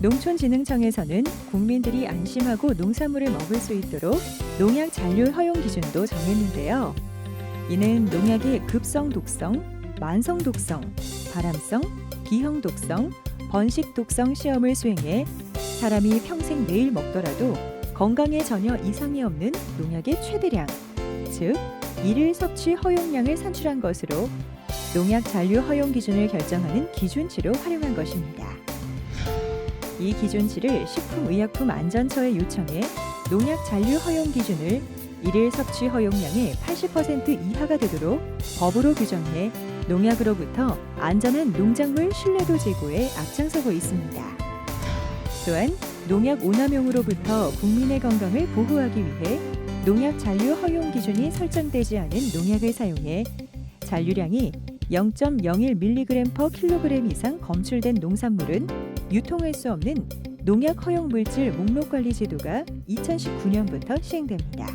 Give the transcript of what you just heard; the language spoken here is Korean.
농촌진흥청에서는 국민들이 안심하고 농산물을 먹을 수 있도록 농약 잔류 허용 기준도 정했는데요. 이는 농약의 급성 독성, 만성 독성, 발암성, 기형 독성, 번식 독성 시험을 수행해 사람이 평생 매일 먹더라도 건강에 전혀 이상이 없는 농약의 최대량, 즉 이를 섭취 허용량을 산출한 것으로 농약 잔류 허용 기준을 결정하는 기준치로 활용한 것입니다. 이 기준치를 식품의약품안전처에 요청해 농약 잔류 허용 기준을 일일 섭취 허용량의 80% 이하가 되도록 법으로 규정해 농약으로부터 안전한 농작물 신뢰도 제고에 앞장서고 있습니다. 또한 농약 오남용으로부터 국민의 건강을 보호하기 위해 농약 잔류 허용 기준이 설정되지 않은 농약을 사용해 잔류량이 0.01mg per kg 이상 검출된 농산물은 유통할 수 없는 농약 허용 물질 목록 관리 제도가 2019년부터 시행됩니다.